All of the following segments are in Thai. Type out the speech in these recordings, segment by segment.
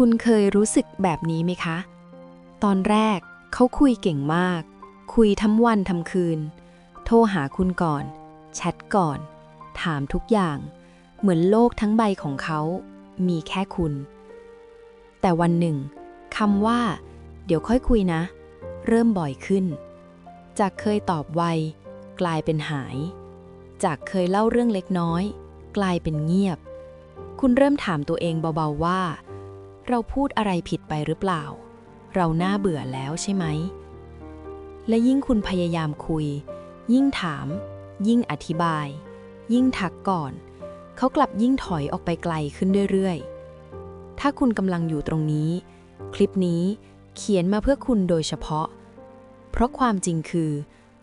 คุณเคยรู้สึกแบบนี้ไหมคะ ตอนแรกเขาคุยเก่งมาก คุยทั้งวันทั้งคืน โทรหาคุณก่อน แชทก่อน ถามทุกอย่าง เหมือนโลกทั้งใบของเขา มีแค่คุณ แต่วันหนึ่งคำว่า เดี๋ยวค่อยคุยนะ เริ่มบ่อยขึ้น จากเคยตอบไว กลายเป็นหาย จากเคยเล่าเรื่องเล็กน้อย กลายเป็นเงียบ คุณเริ่มถามตัวเองเบาๆว่า เราพูดอะไรผิดไปหรือเปล่า เราน่าเบื่อแล้วใช่ไหม และยิ่งคุณพยายามคุย ยิ่งถาม ยิ่งอธิบาย ยิ่งทักก่อน เขากลับยิ่งถอยออกไปไกลขึ้นเรื่อยๆ ถ้าคุณกำลังอยู่ตรงนี้ คลิปนี้เขียนมาเพื่อคุณโดยเฉพาะ เพราะความจริงคือ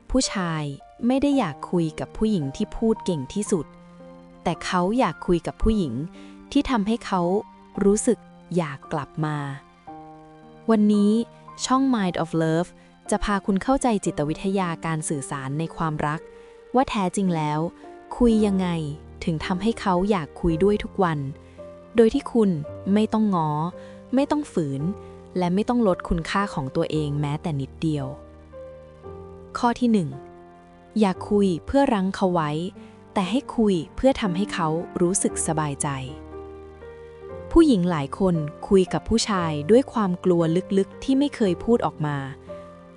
ผู้ชายไม่ได้อยากคุยกับผู้หญิงที่พูดเก่งที่สุด แต่เขาอยากคุยกับผู้หญิงที่ทำให้เขารู้สึก อยากกลับมา วันนี้ช่อง Mind of Love จะพาคุณเข้าใจจิตวิทยาการสื่อสารในความรัก ว่าแท้จริงแล้ว คุยยังไงถึงทำให้เขาอยากคุยด้วยทุกวัน โดยที่คุณไม่ต้องง้อ ไม่ต้องฝืน และไม่ต้องลดคุณค่าของตัวเองแม้แต่นิดเดียว ข้อที่ 1 อย่าคุยเพื่อรั้งเขาไว้ แต่ให้คุยเพื่อทำให้เขารู้สึกสบายใจ ผู้หญิงหลายคนคุยกับผู้ชายด้วยความกลัวลึกๆที่ไม่เคยพูดออกมา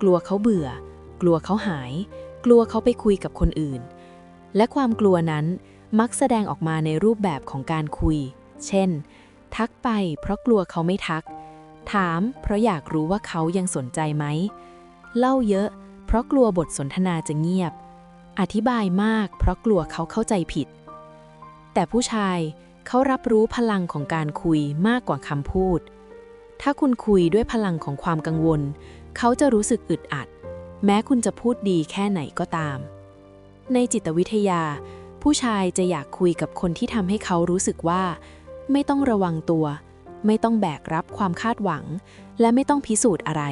กลัวเขาเบื่อ กลัวเขาหาย กลัวเขาไปคุยกับคนอื่น และความกลัวนั้นมักแสดงออกมาในรูปแบบของการคุย เช่น ทักไปเพราะกลัวเขาไม่ทัก ถามเพราะอยากรู้ว่าเขายังสนใจไหม เล่าเยอะ เพราะกลัวบทสนทนาจะเงียบ อธิบายมากเพราะกลัวเขาเข้าใจผิด แต่ผู้ชาย เขารับรู้พลังของการคุยมากกว่าคำพูด ถ้าคุณคุยด้วยพลังของความกังวล เขาจะรู้สึกอึดอัด แม้คุณจะพูดดีแค่ไหนก็ตาม ในจิตวิทยา ผู้ชายจะอยากคุยกับคนที่ทำให้เขารู้สึกว่า ไม่ต้องระวังตัว ไม่ต้องแบกรับความคาดหวัง และไม่ต้องพิสูจน์อะไร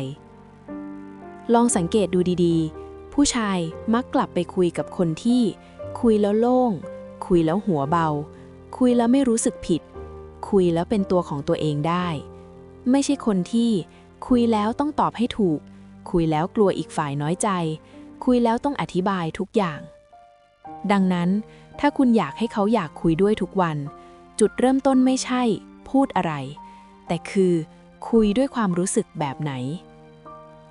ลองสังเกตดูดีๆ ผู้ชายมักกลับไปคุยกับคนที่ คุยแล้วโล่ง คุยแล้วหัวเบา คุยแล้วไม่รู้สึกผิด คุยแล้วเป็นตัวของตัวเองได้ ไม่ใช่คนที่ คุยแล้วต้องตอบให้ถูก คุยแล้วกลัวอีกฝ่ายน้อยใจ คุยแล้วต้องอธิบายทุกอย่าง ดังนั้น ถ้าคุณอยากให้เขาอยากคุยด้วยทุกวัน จุดเริ่มต้นไม่ใช่ พูดอะไร แต่คือ คุยด้วยความรู้สึกแบบไหน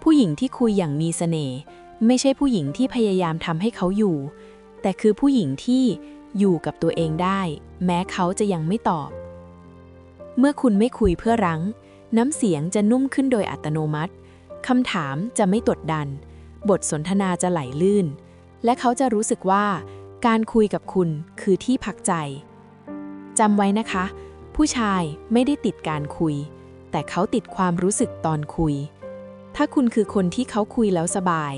ผู้หญิงที่คุยอย่างมีเสน่ห์ไม่ใช่ผู้หญิงที่พยายามทำให้เขาอยู่ แต่คือผู้หญิงที่ อยู่กับตัวเองได้ แม้เขาจะยังไม่ตอบ เมื่อคุณไม่คุยเพื่อรั้ง น้ำเสียงจะนุ่มขึ้นโดยอัตโนมัติคำถามจะไม่ตดดัน บทสนทนาจะไหลลื่น และเขาจะรู้สึกว่า การคุยกับคุณคือที่พักใจจำไว้นะคะ ผู้ชายไม่ได้ติดการคุย แต่เขาติดความรู้สึกตอนคุย ถ้าคุณคือคนที่เขาคุยแล้วสบาย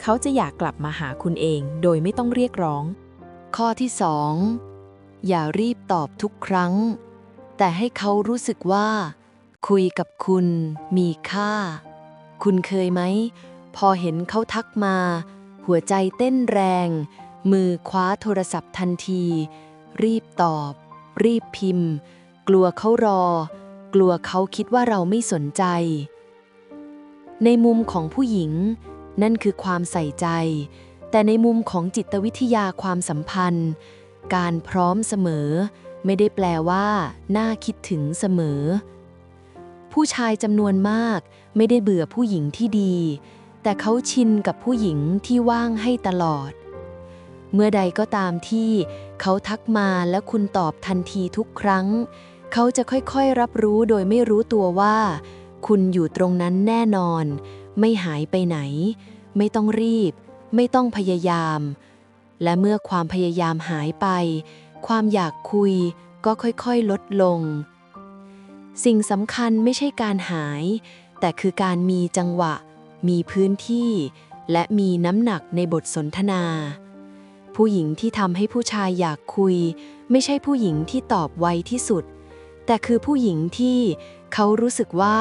เขาจะอยากกลับมาหาคุณเองโดยไม่ต้องเรียกร้อง ข้อที่2อย่ารีบตอบทุกครั้ง แต่ให้เขารู้สึกว่า คุยกับคุณมีค่า คุณเคยไหม พอเห็นเขาทักมา หัวใจเต้นแรง มือคว้าโทรศัพท์ทันที รีบตอบ รีบพิมพ์ กลัวเขารอ กลัวเขาคิดว่าเราไม่สนใจ ในมุมของผู้หญิง นั่นคือความใส่ใจ แต่ในมุมของจิตวิทยาความสัมพันธ์ การพร้อมเสมอ ไม่ได้แปลว่า น่าคิดถึงเสมอ ผู้ชายจำนวนมาก ไม่ได้เบื่อผู้หญิงที่ดี แต่เขาชินกับผู้หญิงที่ว่างให้ตลอด เมื่อใดก็ตามที่เขาทักมาแล้วคุณตอบทันทีทุกครั้ง เขาจะค่อยๆรับรู้โดยไม่รู้ตัวว่า คุณอยู่ตรงนั้นแน่นอน ไม่หายไปไหน ไม่ต้องรีบ ไม่ต้องพยายาม และเมื่อความพยายามหายไป ความอยากคุยก็ค่อยๆลดลง สิ่งสำคัญไม่ใช่การหาย แต่คือการมีจังหวะ มีพื้นที่ และมีน้ำหนักในบทสนทนา ผู้หญิงที่ทำให้ผู้ชายอยากคุย ไม่ใช่ผู้หญิงที่ตอบไวที่สุด แต่คือผู้หญิงที่เขารู้สึกว่า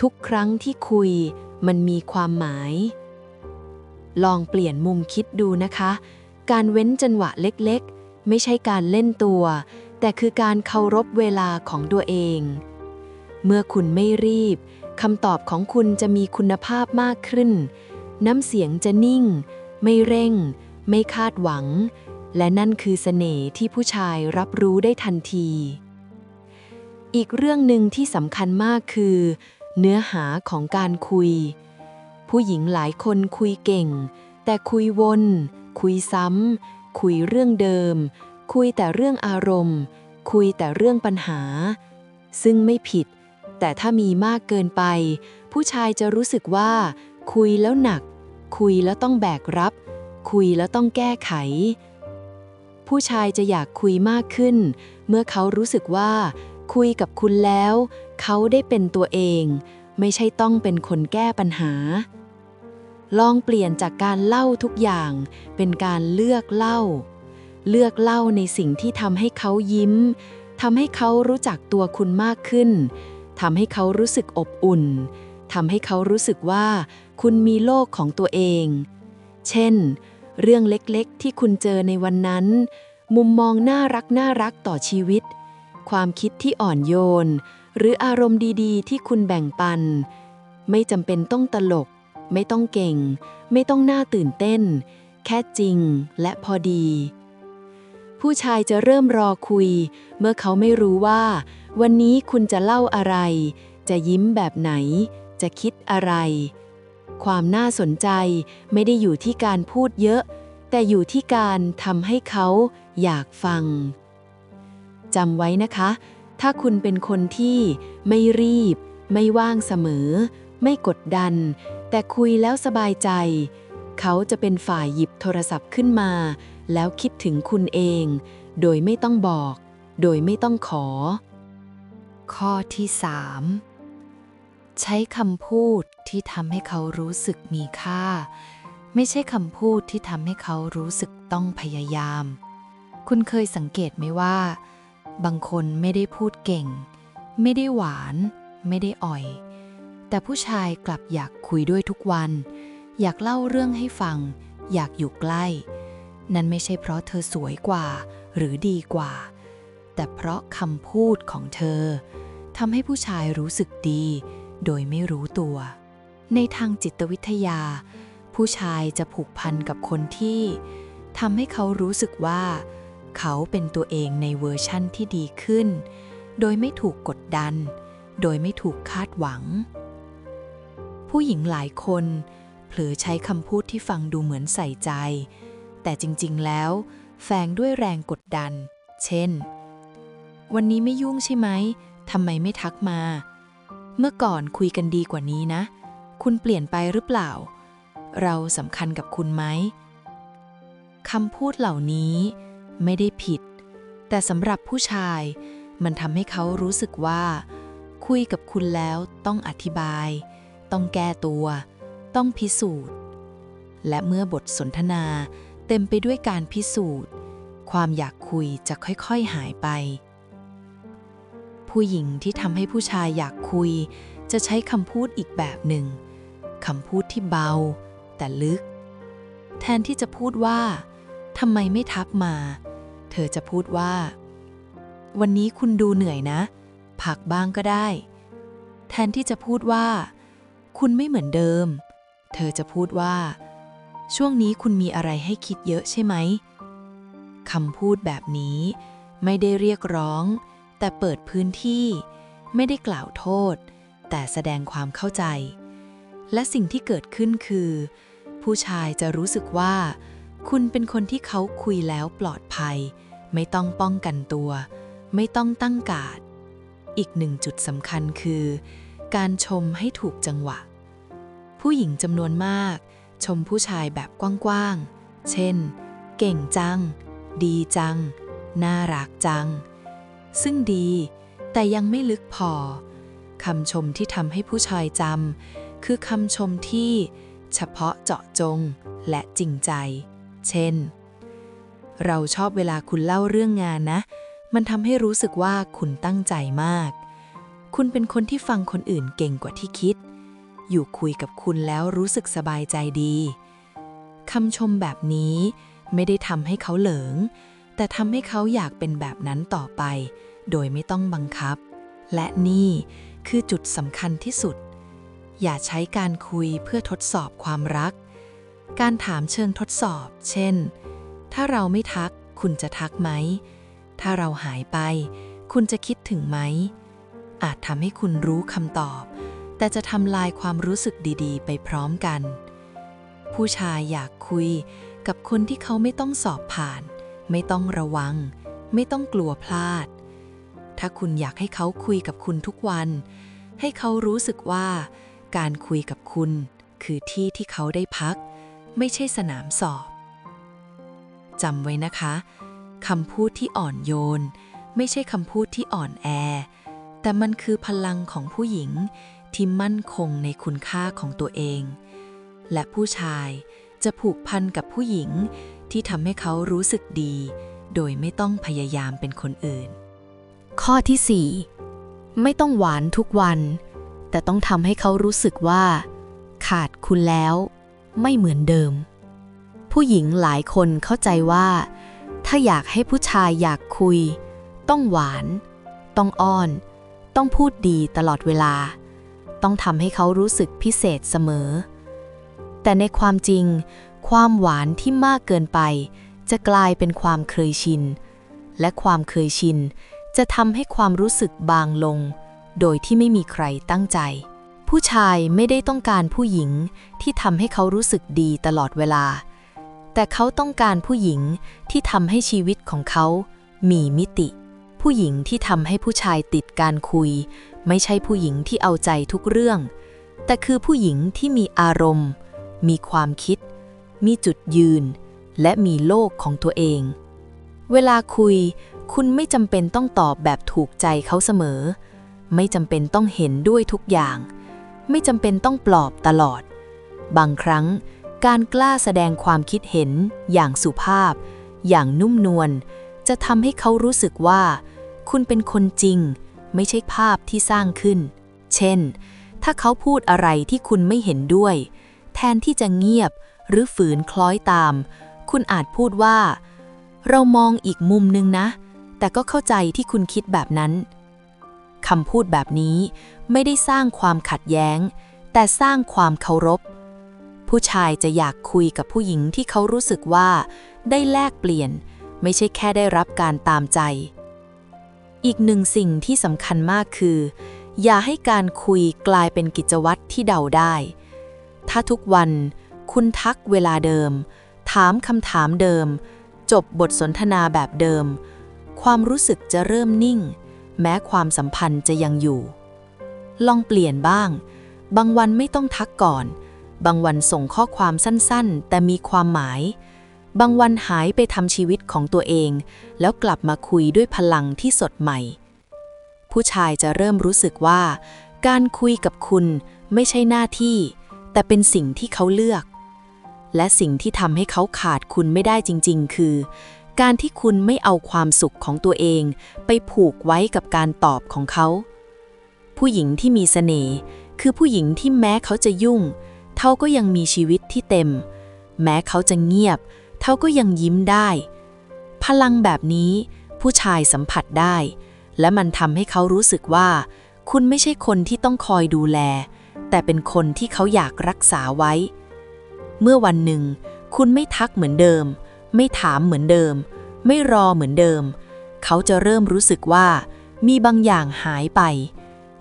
ทุกครั้งที่คุยมันมีความหมาย ลองเปลี่ยนมุมคิดดูนะคะ การเว้นจังหวะเล็กๆ ไม่ใช่การเล่นตัว แต่คือการเคารพเวลาของตัวเอง เมื่อคุณไม่รีบคำตอบของคุณจะมีคุณภาพมากขึ้น น้ำเสียงจะนิ่ง ไม่เร่ง ไม่คาดหวัง และนั่นคือเสน่ห์ที่ผู้ชายรับรู้ได้ทันที อีกเรื่องหนึ่งที่สำคัญมากคือ เนื้อหาของการคุย ผู้หญิงหลายคนคุยเก่ง แต่คุยวน คุยซ้ำ คุยเรื่องเดิม คุยแต่เรื่องอารมณ์ คุยแต่เรื่องปัญหา ซึ่งไม่ผิด แต่ถ้ามีมากเกินไป ผู้ชายจะรู้สึกว่า คุยแล้วหนัก คุยแล้วต้องแบกรับ คุยแล้วต้องแก้ไข ผู้ชายจะอยากคุยมากขึ้น เมื่อเขารู้สึกว่า คุยกับคุณแล้ว เขาได้เป็นตัวเองไม่ใช่ต้องเป็นคนแก้ปัญหา ลองเปลี่ยนจากการเล่าทุกอย่าง เป็นการเลือกเล่า เลือกเล่าในสิ่งที่ทำให้เขายิ้มทำให้เขารู้จักตัวคุณมากขึ้นทำให้เขารู้สึกอบอุ่นทำให้เขารู้สึกว่า คุณมีโลกของตัวเอง เช่น เรื่องเล็กๆ ที่คุณเจอในวันนั้น มุมมองน่ารักน่ารักต่อชีวิต ความคิดที่อ่อนโยน หรืออารมณ์ดีๆ ที่คุณแบ่งปัน ไม่จำเป็นต้องตลก ไม่ต้องเก่ง ไม่ต้องน่าตื่นเต้น แค่จริงและพอดี ผู้ชายจะเริ่มรอคุย เมื่อเขาไม่รู้ว่า วันนี้คุณจะเล่าอะไร จะยิ้มแบบไหน จะคิดอะไร ความน่าสนใจไม่ได้อยู่ที่การพูดเยอะ แต่อยู่ที่การทำให้เขาอยากฟังจำไว้นะคะ ถ้าคุณเป็นคนที่ไม่รีบ ไม่ว่างเสมอ ไม่กดดัน แต่คุยแล้วสบายใจ เขาจะเป็นฝ่ายหยิบโทรศัพท์ขึ้นมา แล้วคิดถึงคุณเอง โดยไม่ต้องบอก โดยไม่ต้องขอ ข้อที่ 3 ใช้คำพูดที่ทำให้เขารู้สึกมีค่า ไม่ใช่คำพูดที่ทำให้เขารู้สึกต้องพยายาม คุณเคยสังเกตไหมว่า บางคนไม่ได้พูดเก่ง ไม่ได้หวาน ไม่ได้อ่อย แต่ผู้ชายกลับอยากคุยด้วยทุกวัน อยากเล่าเรื่องให้ฟัง อยากอยู่ใกล้ นั่นไม่ใช่เพราะเธอสวยกว่า หรือดีกว่า แต่เพราะคำพูดของเธอทำให้ผู้ชายรู้สึกดี โดยไม่รู้ตัว ในทางจิตวิทยา ผู้ชายจะผูกพันกับคนที่ทำให้เขารู้สึกว่า เขาเป็นตัวเองในเวอร์ชั่นที่ดีขึ้น โดยไม่ถูกกดดัน โดยไม่ถูกคาดหวัง ผู้หญิงหลายคนเผลอใช้คำพูดที่ฟังดูเหมือนใส่ใจ แต่จริงๆแล้ว แฝงด้วยแรงกดดัน เช่น วันนี้ไม่ยุ่งใช่ไหมทำไมไม่ทักมา เมื่อก่อนคุยกันดีกว่านี้นะ คุณเปลี่ยนไปหรือเปล่า เราสำคัญกับคุณไหมคำพูดเหล่านี้ไม่ได้ผิด แต่สำหรับผู้ชาย มันทำให้เขารู้สึกว่า คุยกับคุณแล้วต้องอธิบาย ต้องแก้ตัว ต้องพิสูจน์ และเมื่อบทสนทนาเต็มไปด้วยการพิสูจน์ ความอยากคุยจะค่อยๆหายไป ผู้หญิงที่ทำให้ผู้ชายอยากคุย จะใช้คำพูดอีกแบบหนึ่งคำพูดที่เบา แต่ลึก แทนที่จะพูดว่าทำไมไม่ทักมา เธอจะพูดว่า วันนี้คุณดูเหนื่อยนะ พักบ้างก็ได้ แทนที่จะพูดว่า คุณไม่เหมือนเดิม เธอจะพูดว่า ช่วงนี้คุณมีอะไรให้คิดเยอะใช่ไหมคำพูดแบบนี้ ไม่ได้เรียกร้อง แต่เปิดพื้นที่ ไม่ได้กล่าวโทษ แต่แสดงความเข้าใจ และสิ่งที่เกิดขึ้นคือ ผู้ชายจะรู้สึกว่า คุณเป็นคนที่เขาคุยแล้วปลอดภัย ไม่ต้องป้องกันตัว ไม่ต้องตั้งกาด อีกหนึ่งจุดสำคัญคือ การชมให้ถูกจังหวะ ผู้หญิงจำนวนมาก ชมผู้ชายแบบกว้างๆ เช่น เก่งจัง ดีจัง น่ารักจัง ซึ่งดีแต่ยังไม่ลึกพอคำชมที่ทำให้ผู้ชายจำคือคำชมที่เฉพาะเจาะจงและจริงใจ เช่น เราชอบเวลาคุณเล่าเรื่องงานนะ มันทำให้รู้สึกว่าคุณตั้งใจมาก คุณเป็นคนที่ฟังคนอื่นเก่งกว่าที่คิด อยู่คุยกับคุณแล้วรู้สึกสบายใจดีคำชมแบบนี้ไม่ได้ทำให้เขาเหลิง แต่ทำให้เขาอยากเป็นแบบนั้นต่อไป โดยไม่ต้องบังคับ และนี่คือจุดสำคัญที่สุด อย่าใช้การคุยเพื่อทดสอบความรัก การถามเชิงทดสอบ เช่น ถ้าเราไม่ทัก คุณจะทักไหม ถ้าเราหายไป คุณจะคิดถึงไหม อาจทำให้คุณรู้คำตอบ แต่จะทำลายความรู้สึกดีๆ ไปพร้อมกัน ผู้ชายอยากคุยกับคนที่เขาไม่ต้องสอบผ่าน ไม่ต้องระวัง ไม่ต้องกลัวพลาด ถ้าคุณอยากให้เขาคุยกับคุณทุกวัน ให้เขารู้สึกว่า การคุยกับคุณ คือที่ที่เขาได้พัก ไม่ใช่สนามสอบจำไว้นะคะคำพูดที่อ่อนโยน ไม่ใช่คำพูดที่อ่อนแอ แต่มันคือพลังของผู้หญิงที่มั่นคงในคุณค่าของตัวเอง และผู้ชายจะผูกพันกับผู้หญิงที่ทำให้เขารู้สึกดี โดยไม่ต้องพยายามเป็นคนอื่น ข้อที่ 4 ไม่ต้องหวานทุกวัน แต่ต้องทำให้เขารู้สึกว่า ขาดคุณแล้ว ไม่เหมือนเดิม ผู้หญิงหลายคนเข้าใจว่า ถ้าอยากให้ผู้ชายอยากคุย ต้องหวาน ต้องอ้อน ต้องพูดดีตลอดเวลา ต้องทำให้เขารู้สึกพิเศษเสมอ แต่ในความจริง ความหวานที่มากเกินไป จะกลายเป็นความเคยชิน และความเคยชิน จะทำให้ความรู้สึกบางลง โดยที่ไม่มีใครตั้งใจ ผู้ชายไม่ได้ต้องการผู้หญิงที่ทำให้เขารู้สึกดีตลอดเวลา แต่เขาต้องการผู้หญิงที่ทำให้ชีวิตของเขามีมิติ ผู้หญิงที่ทำให้ผู้ชายติดการคุย ไม่ใช่ผู้หญิงที่เอาใจทุกเรื่อง แต่คือผู้หญิงที่มีอารมณ์ มีความคิด มีจุดยืน และมีโลกของตัวเอง เวลาคุย คุณไม่จำเป็นต้องตอบแบบถูกใจเขาเสมอ ไม่จำเป็นต้องเห็นด้วยทุกอย่าง ไม่จำเป็นต้องปลอบตลอด บางครั้ง การกล้าแสดงความคิดเห็นอย่างสุภาพ อย่างนุ่มนวลจะทำให้เขารู้สึกว่า คุณเป็นคนจริง ไม่ใช่ภาพที่สร้างขึ้น เช่น ถ้าเขาพูดอะไรที่คุณไม่เห็นด้วย แทนที่จะเงียบหรือฝืนคล้อยตาม คุณอาจพูดว่า เรามองอีกมุมหนึ่งนะ แต่ก็เข้าใจที่คุณคิดแบบนั้นคำพูดแบบนี้ไม่ได้สร้างความขัดแย้ง แต่สร้างความเคารพ ผู้ชายจะอยากคุยกับผู้หญิงที่เขารู้สึกว่า ได้แลกเปลี่ยน ไม่ใช่แค่ได้รับการตามใจ อีกหนึ่งสิ่งที่สำคัญมากคือ อย่าให้การคุยกลายเป็นกิจวัตรที่เดาได้ ถ้าทุกวันคุณทักเวลาเดิม ถามคำถามเดิม จบบทสนทนาแบบเดิม ความรู้สึกจะเริ่มนิ่ง แม้ความสัมพันธ์จะยังอยู่ ลองเปลี่ยนบ้าง บางวันไม่ต้องทักก่อน บางวันส่งข้อความสั้นๆ แต่มีความหมาย บางวันหายไปทำชีวิตของตัวเอง แล้วกลับมาคุยด้วยพลังที่สดใหม่ ผู้ชายจะเริ่มรู้สึกว่า การคุยกับคุณไม่ใช่หน้าที่ แต่เป็นสิ่งที่เขาเลือก และสิ่งที่ทำให้เขาขาดคุณไม่ได้จริง ๆ คือ การที่คุณไม่เอาความสุขของตัวเอง ไปผูกไว้กับการตอบของเขา ผู้หญิงที่มีเสน่ห์คือผู้หญิงที่แม้เขาจะยุ่ง เขาก็ยังมีชีวิตที่เต็ม แม้เขาจะเงียบ เขาก็ยังยิ้มได้ พลังแบบนี้ผู้ชายสัมผัสได้ และมันทำให้เขารู้สึกว่า คุณไม่ใช่คนที่ต้องคอยดูแล แต่เป็นคนที่เขาอยากรักษาไว้ เมื่อวันหนึ่ง คุณไม่ทักเหมือนเดิม ไม่ถามเหมือนเดิม ไม่รอเหมือนเดิม เขาจะเริ่มรู้สึกว่า มีบางอย่างหายไป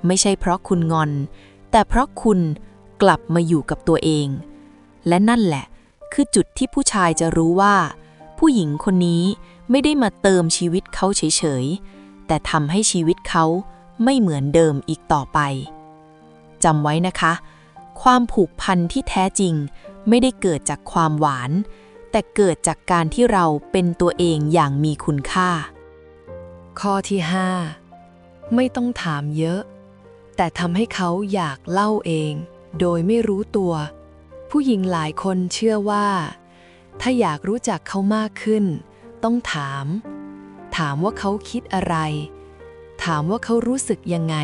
ไม่ใช่เพราะคุณงอน แต่เพราะคุณกลับมาอยู่กับตัวเอง และนั่นแหละ คือจุดที่ผู้ชายจะรู้ว่า ผู้หญิงคนนี้ไม่ได้มาเติมชีวิตเขาเฉยๆ แต่ทำให้ชีวิตเขาไม่เหมือนเดิมอีกต่อไปจำไว้นะคะ ความผูกพันที่แท้จริงไม่ได้เกิดจากความหวาน แต่เกิดจากการที่เราเป็นตัวเองอย่างมีคุณค่า ข้อที่ 5 ไม่ต้องถามเยอะ แต่ทำให้เขาอยากเล่าเอง โดยไม่รู้ตัว ผู้หญิงหลายคนเชื่อว่า ถ้าอยากรู้จักเขามากขึ้น ต้องถาม ถามว่าเขาคิดอะไร ถามว่าเขารู้สึกยังไง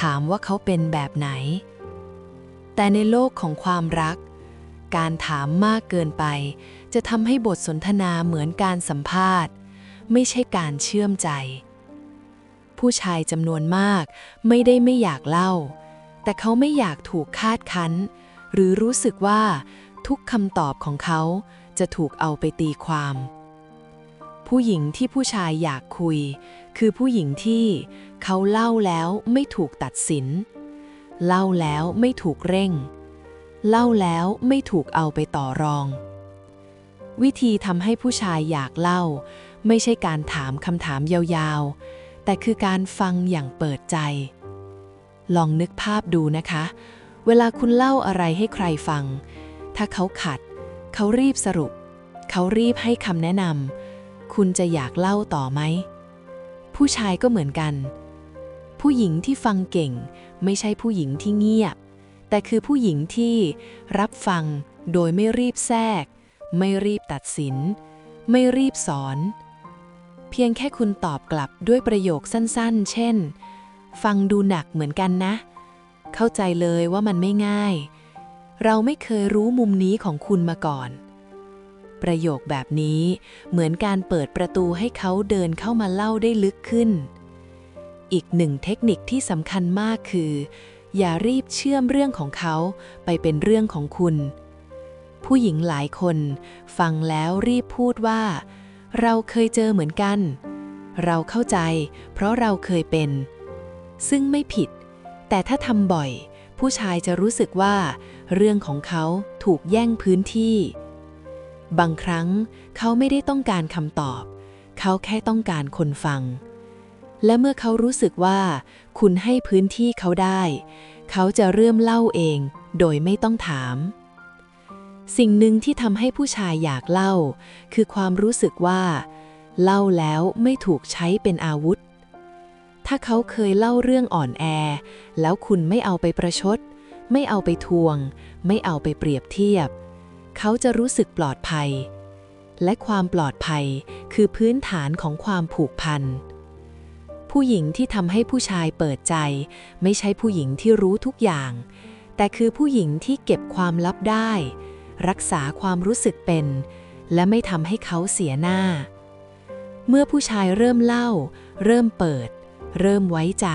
ถามว่าเขาเป็นแบบไหน แต่ในโลกของความรัก การถามมากเกินไป จะทำให้บทสนทนาเหมือนการสัมภาษณ์ ไม่ใช่การเชื่อมใจ ผู้ชายจำนวนมากไม่ได้ไม่อยากเล่า แต่เขาไม่อยากถูกคาดคั้น หรือรู้สึกว่าทุกคำตอบของเขาจะถูกเอาไปตีความ ผู้หญิงที่ผู้ชายอยากคุย คือผู้หญิงที่เขาเล่าแล้วไม่ถูกตัดสิน เล่าแล้วไม่ถูกเร่ง เล่าแล้วไม่ถูกเอาไปต่อรอง วิธีทำให้ผู้ชายอยากเล่า ไม่ใช่การถามคำถามยาวๆ แต่คือการฟังอย่างเปิดใจ ลองนึกภาพดูนะคะ เวลาคุณเล่าอะไรให้ใครฟัง ถ้าเขาขัด เขารีบสรุป เขารีบให้คำแนะนำคุณจะอยากเล่าต่อไหม ผู้ชายก็เหมือนกัน ผู้หญิงที่ฟังเก่ง ไม่ใช่ผู้หญิงที่เงียบ แต่คือผู้หญิงที่รับฟังโดยไม่รีบแทรก ไม่รีบตัดสิน ไม่รีบสอน เพียงแค่คุณตอบกลับด้วยประโยคสั้นๆ เช่น ฟังดูหนักเหมือนกันนะ เข้าใจเลยว่ามันไม่ง่าย เราไม่เคยรู้มุมนี้ของคุณมาก่อน ประโยคแบบนี้เหมือนการเปิดประตูให้เขาเดินเข้ามาเล่าได้ลึกขึ้น อีกหนึ่งเทคนิคที่สำคัญมากคือ อย่ารีบเชื่อมเรื่องของเขาไปเป็นเรื่องของคุณ ผู้หญิงหลายคน ฟังแล้วรีบพูดว่า เราเคยเจอเหมือนกัน เราเข้าใจ เพราะเราเคยเป็น ซึ่งไม่ผิด แต่ถ้าทำบ่อย ผู้ชายจะรู้สึกว่า เรื่องของเขาถูกแย่งพื้นที่ บางครั้งเขาไม่ได้ต้องการคำตอบ เขาแค่ต้องการคนฟัง และเมื่อเขารู้สึกว่า คุณให้พื้นที่เขาได้ เขาจะเริ่มเล่าเอง โดยไม่ต้องถาม สิ่งหนึ่งที่ทำให้ผู้ชายอยากเล่า คือความรู้สึกว่า เล่าแล้วไม่ถูกใช้เป็นอาวุธ ถ้าเขาเคยเล่าเรื่องอ่อนแอ แล้วคุณไม่เอาไปประชด ไม่เอาไปทวง ไม่เอาไปเปรียบเทียบ เขาจะรู้สึกปลอดภัย และความปลอดภัยคือพื้นฐานของความผูกพัน ผู้หญิงที่ทำให้ผู้ชายเปิดใจ ไม่ใช่ผู้หญิงที่รู้ทุกอย่าง แต่คือผู้หญิงที่เก็บความลับได้ รักษาความรู้สึกเป็น และไม่ทำให้เขาเสียหน้า เมื่อผู้ชายเริ่มเล่า เริ่มเปิด เริ่มไว้ใจ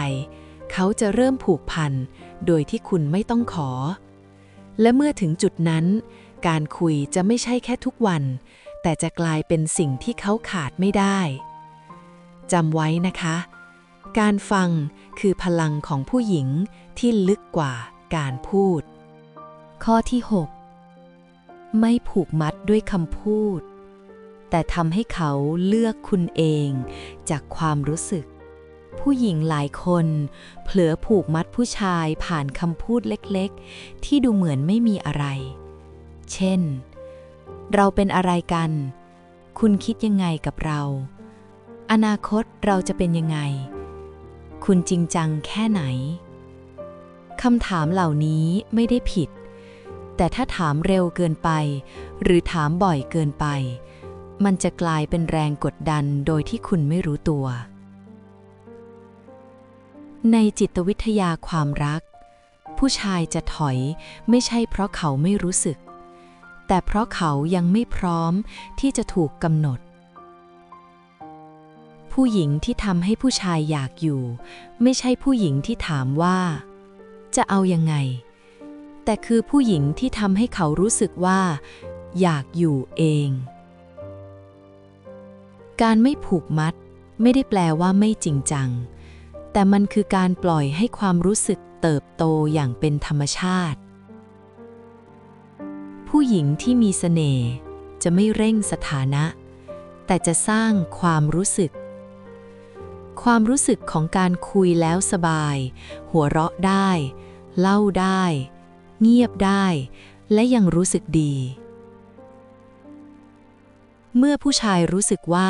เขาจะเริ่มผูกพัน โดยที่คุณไม่ต้องขอ และเมื่อถึงจุดนั้น การคุยจะไม่ใช่แค่ทุกวัน แต่จะกลายเป็นสิ่งที่เขาขาดไม่ได้จำไว้นะคะ การฟังคือพลังของผู้หญิงที่ลึกกว่าการพูด ข้อที่ 6 ไม่ผูกมัดด้วยคำพูด แต่ทำให้เขาเลือกคุณเองจากความรู้สึก ผู้หญิงหลายคน เผลอผูกมัดผู้ชายผ่านคำพูดเล็กๆ ที่ดูเหมือนไม่มีอะไร เช่น เราเป็นอะไรกัน คุณคิดยังไงกับเรา อนาคตเราจะเป็นยังไง คุณจริงจังแค่ไหนคำถามเหล่านี้ไม่ได้ผิด แต่ถ้าถามเร็วเกินไป หรือถามบ่อยเกินไป มันจะกลายเป็นแรงกดดันโดยที่คุณไม่รู้ตัว ในจิตวิทยาความรัก ผู้ชายจะถอยไม่ใช่เพราะเขาไม่รู้สึก แต่เพราะเขายังไม่พร้อมที่จะถูกกำหนด ผู้หญิงที่ทำให้ผู้ชายอยากอยู่ ไม่ใช่ผู้หญิงที่ถามว่า จะเอายังไง แต่คือผู้หญิงที่ทำให้เขารู้สึกว่า อยากอยู่เอง การไม่ผูกมัดไม่ได้แปลว่าไม่จริงจัง แต่มันคือการปล่อยให้ความรู้สึกเติบโตอย่างเป็นธรรมชาติ ผู้หญิงที่มีเสน่ห์จะไม่เร่งสถานะ แต่จะสร้างความรู้สึก ความรู้สึกของการคุยแล้วสบาย หัวเราะได้ เล่าได้ เงียบได้ และยังรู้สึกดี เมื่อผู้ชายรู้สึกว่า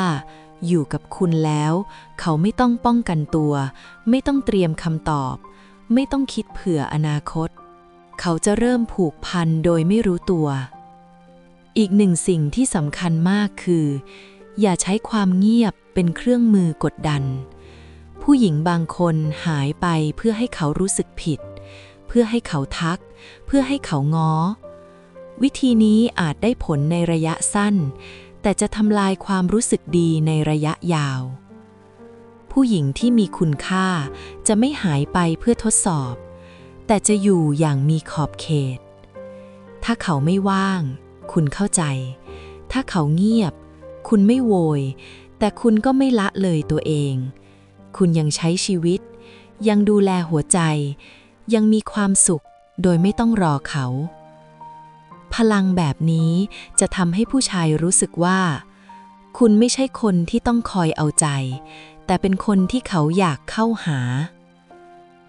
อยู่กับคุณแล้ว เขาไม่ต้องป้องกันตัว ไม่ต้องเตรียมคำตอบ ไม่ต้องคิดเผื่ออนาคต เขาจะเริ่มผูกพันโดยไม่รู้ตัว อีกหนึ่งสิ่งที่สำคัญมากคือ อย่าใช้ความเงียบเป็นเครื่องมือกดดัน ผู้หญิงบางคนหายไปเพื่อให้เขารู้สึกผิด เพื่อให้เขาทัก เพื่อให้เขาง้อ วิธีนี้อาจได้ผลในระยะสั้น แต่จะทำลายความรู้สึกดีในระยะยาว ผู้หญิงที่มีคุณค่าจะไม่หายไปเพื่อทดสอบ แต่จะอยู่อย่างมีขอบเขต ถ้าเขาไม่ว่าง คุณเข้าใจ ถ้าเขาเงียบ คุณไม่โวย แต่คุณก็ไม่ละเลยตัวเอง คุณยังใช้ชีวิต ยังดูแลหัวใจ ยังมีความสุขโดยไม่ต้องรอเขา พลังแบบนี้จะทำให้ผู้ชายรู้สึกว่า คุณไม่ใช่คนที่ต้องคอยเอาใจ แต่เป็นคนที่เขาอยากเข้าหา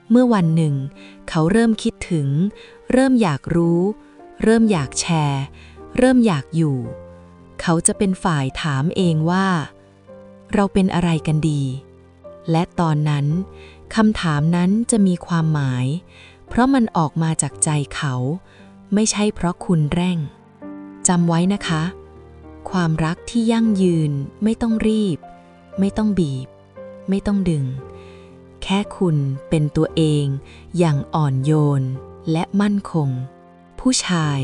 เมื่อวันหนึ่ง เขาเริ่มคิดถึง เริ่มอยากรู้ เริ่มอยากแชร์ เริ่มอยากอยู่ เขาจะเป็นฝ่ายถามเองว่า เราเป็นอะไรกันดี และตอนนั้นคำถามนั้นจะมีความหมาย เพราะมันออกมาจากใจเขา ไม่ใช่เพราะคุณแร่งจำไว้นะคะ ความรักที่ยั่งยืนไม่ต้องรีบ ไม่ต้องบีบ ไม่ต้องดึง แค่คุณเป็นตัวเองอย่างอ่อนโยนและมั่นคง ผู้ชาย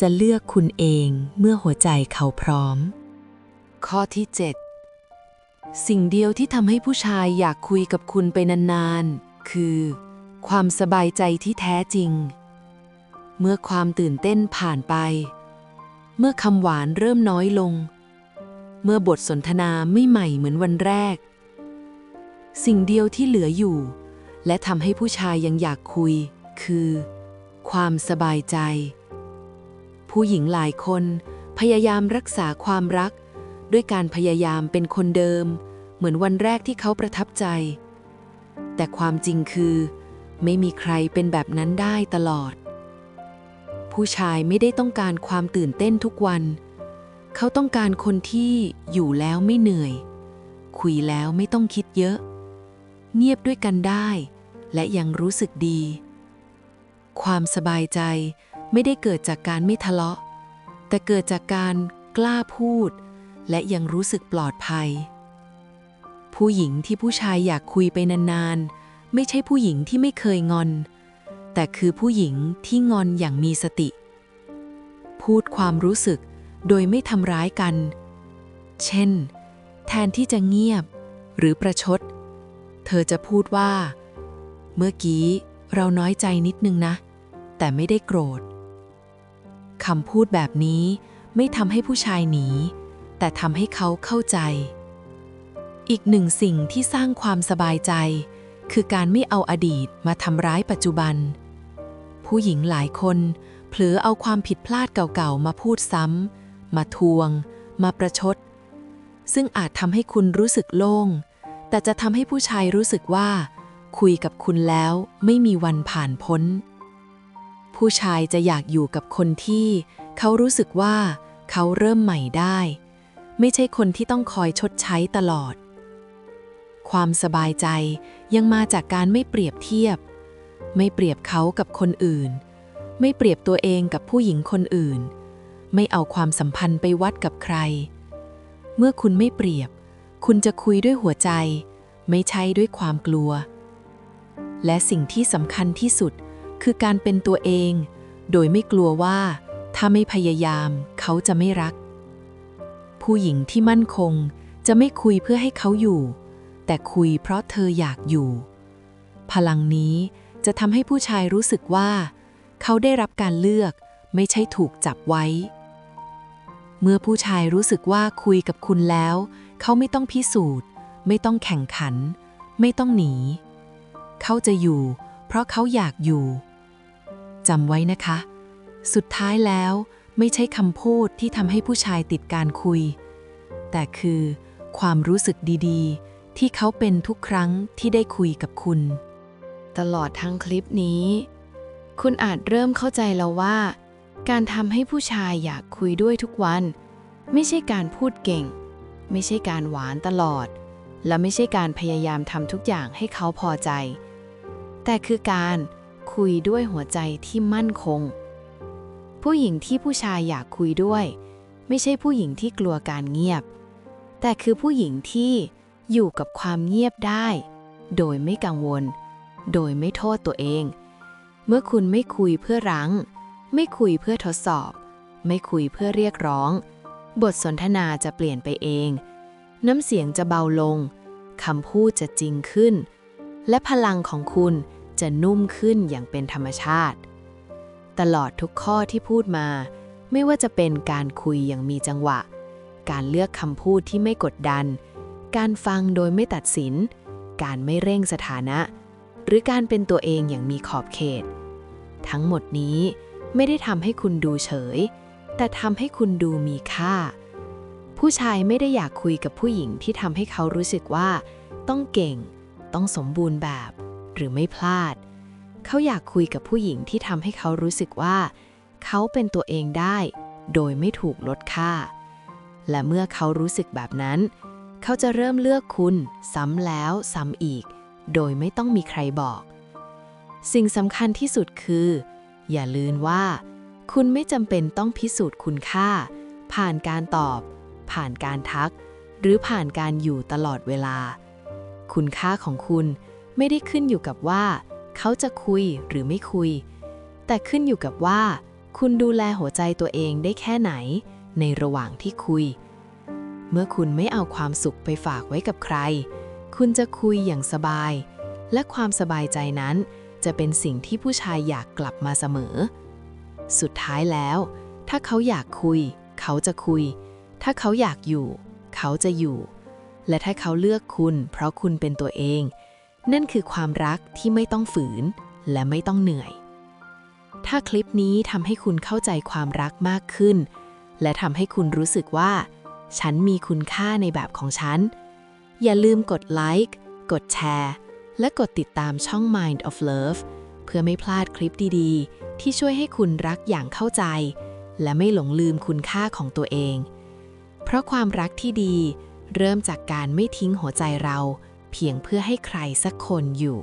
จะเลือกคุณเองเมื่อหัวใจเขาพร้อม ข้อที่ 7 สิ่งเดียวที่ทำให้ผู้ชายอยากคุยกับคุณไปนานๆ คือ ความสบายใจที่แท้จริง เมื่อความตื่นเต้นผ่านไป เมื่อคำหวานเริ่มน้อยลง เมื่อบทสนทนาไม่ใหม่เหมือนวันแรก สิ่งเดียวที่เหลืออยู่ และทำให้ผู้ชายยังอยากคุย คือ ความสบายใจ ผู้หญิงหลายคนพยายามรักษาความรัก ด้วยการพยายามเป็นคนเดิม เหมือนวันแรกที่เขาประทับใจ แต่ความจริงคือ ไม่มีใครเป็นแบบนั้นได้ตลอด ผู้ชายไม่ได้ต้องการความตื่นเต้นทุกวัน เขาต้องการคนที่อยู่แล้วไม่เหนื่อย คุยแล้วไม่ต้องคิดเยอะ เงียบด้วยกันได้ และยังรู้สึกดี ความสบายใจไม่ได้เกิดจากการไม่ทะเลาะ แต่เกิดจากการกล้าพูด และยังรู้สึกปลอดภัย ผู้หญิงที่ผู้ชายอยากคุยไปนานๆ ไม่ใช่ผู้หญิงที่ไม่เคยงอน แต่คือผู้หญิงที่งอนอย่างมีสติ พูดความรู้สึกโดยไม่ทำร้ายกัน เช่น แทนที่จะเงียบหรือประชด เธอจะพูดว่า เมื่อกี้เราน้อยใจนิดนึงนะ แต่ไม่ได้โกรธคำพูดแบบนี้ไม่ทำให้ผู้ชายหนี แต่ทำให้เขาเข้าใจ อีกหนึ่งสิ่งที่สร้างความสบายใจ คือการไม่เอาอดีตมาทำร้ายปัจจุบัน ผู้หญิงหลายคนเผลอเอาความผิดพลาดเก่าๆ มาพูดซ้ำ มาทวง มาประชด ซึ่งอาจทำให้คุณรู้สึกโล่ง แต่จะทำให้ผู้ชายรู้สึกว่า คุยกับคุณแล้วไม่มีวันผ่านพ้น ผู้ชายจะอยากอยู่กับคนที่ เขารู้สึกว่าเขาเริ่มใหม่ได้ ไม่ใช่คนที่ต้องคอยชดใช้ตลอด ความสบายใจยังมาจากการไม่เปรียบเทียบ ไม่เปรียบเขากับคนอื่น ไม่เปรียบตัวเองกับผู้หญิงคนอื่น ไม่เอาความสัมพันธ์ไปวัดกับใคร เมื่อคุณไม่เปรียบ คุณจะคุยด้วยหัวใจ ไม่ใช่ด้วยความกลัว และสิ่งที่สำคัญที่สุดคือการเป็นตัวเอง โดยไม่กลัวว่า ถ้าไม่พยายามเขาจะไม่รัก ผู้หญิงที่มั่นคงจะไม่คุยเพื่อให้เขาอยู่ แต่คุยเพราะเธออยากอยู่ พลังนี้จะทำให้ผู้ชายรู้สึกว่า เขาได้รับการเลือกไม่ใช่ถูกจับไว้ เมื่อผู้ชายรู้สึกว่าคุยกับคุณแล้ว เขาไม่ต้องพิสูจน์ ไม่ต้องแข่งขัน ไม่ต้องหนี เขาจะอยู่ เพราะเขาอยากอยู่จำไว้นะคะ สุดท้ายแล้วไม่ใช่คำพูดที่ทำให้ผู้ชายติดการคุย แต่คือความรู้สึกดีๆ ที่เขาเป็นทุกครั้งที่ได้คุยกับคุณ ตลอดทั้งคลิปนี้ คุณอาจเริ่มเข้าใจแล้วว่า การทำให้ผู้ชายอยากคุยด้วยทุกวัน ไม่ใช่การพูดเก่ง ไม่ใช่การหวานตลอด และไม่ใช่การพยายามทำทุกอย่างให้เขาพอใจ แต่คือการคุยด้วยหัวใจที่มั่นคง ผู้หญิงที่ผู้ชายอยากคุยด้วย ไม่ใช่ผู้หญิงที่กลัวการเงียบ แต่คือผู้หญิงที่ อยู่กับความเงียบได้ โดยไม่กังวล โดยไม่โทษตัวเอง เมื่อคุณไม่คุยเพื่อรั้ง ไม่คุยเพื่อทดสอบ ไม่คุยเพื่อเรียกร้อง บทสนทนาจะเปลี่ยนไปเอง น้ำเสียงจะเบาลงคำพูดจะจริงขึ้น และพลังของคุณจะนุ่มขึ้นอย่างเป็นธรรมชาติ ตลอดทุกข้อที่พูดมา ไม่ว่าจะเป็นการคุยอย่างมีจังหวะ การเลือกคำพูดที่ไม่กดดัน การฟังโดยไม่ตัดสิน การไม่เร่งสถานะ หรือการเป็นตัวเองอย่างมีขอบเขต ทั้งหมดนี้ไม่ได้ทำให้คุณดูเฉย แต่ทำให้คุณดูมีค่า ผู้ชายไม่ได้อยากคุยกับผู้หญิงที่ทำให้เขารู้สึกว่า ต้องเก่ง ต้องสมบูรณ์แบบ หรือไม่พลาด เขาอยากคุยกับผู้หญิงที่ทำให้เขารู้สึกว่า เขาเป็นตัวเองได้ โดยไม่ถูกลดค่า และเมื่อเขารู้สึกแบบนั้น เขาจะเริ่มเลือกคุณ ซ้ำแล้วซ้ำอีก โดยไม่ต้องมีใครบอก สิ่งสำคัญที่สุดคือ อย่าลืมว่า คุณไม่จำเป็นต้องพิสูจน์คุณค่า ผ่านการตอบ ผ่านการทัก หรือผ่านการอยู่ตลอดเวลา คุณค่าของคุณไม่ได้ขึ้นอยู่กับว่า เขาจะคุยหรือไม่คุย แต่ขึ้นอยู่กับว่า คุณดูแลหัวใจตัวเองได้แค่ไหน ในระหว่างที่คุย เมื่อคุณไม่เอาความสุขไปฝากไว้กับใคร คุณจะคุยอย่างสบาย และความสบายใจนั้น จะเป็นสิ่งที่ผู้ชายอยากกลับมาเสมอ สุดท้ายแล้ว ถ้าเขาอยากคุย เขาจะคุย ถ้าเขาอยากอยู่ เขาจะอยู่ และถ้าเขาเลือกคุณ เพราะคุณเป็นตัวเอง นั่นคือความรักที่ไม่ต้องฝืน และไม่ต้องเหนื่อย ถ้าคลิปนี้ทำให้คุณเข้าใจความรักมากขึ้น และทำให้คุณรู้สึกว่า ฉันมีคุณค่าในแบบของฉัน อย่าลืมกดไลค์ กดแชร์ และกดติดตามช่อง Mind of Love เพื่อไม่พลาดคลิปดีๆ ที่ช่วยให้คุณรักอย่างเข้าใจ และไม่หลงลืมคุณค่าของตัวเอง เพราะความรักที่ดีเริ่มจากการไม่ทิ้งหัวใจเรา เพียงเพื่อให้ใครสักคนอยู่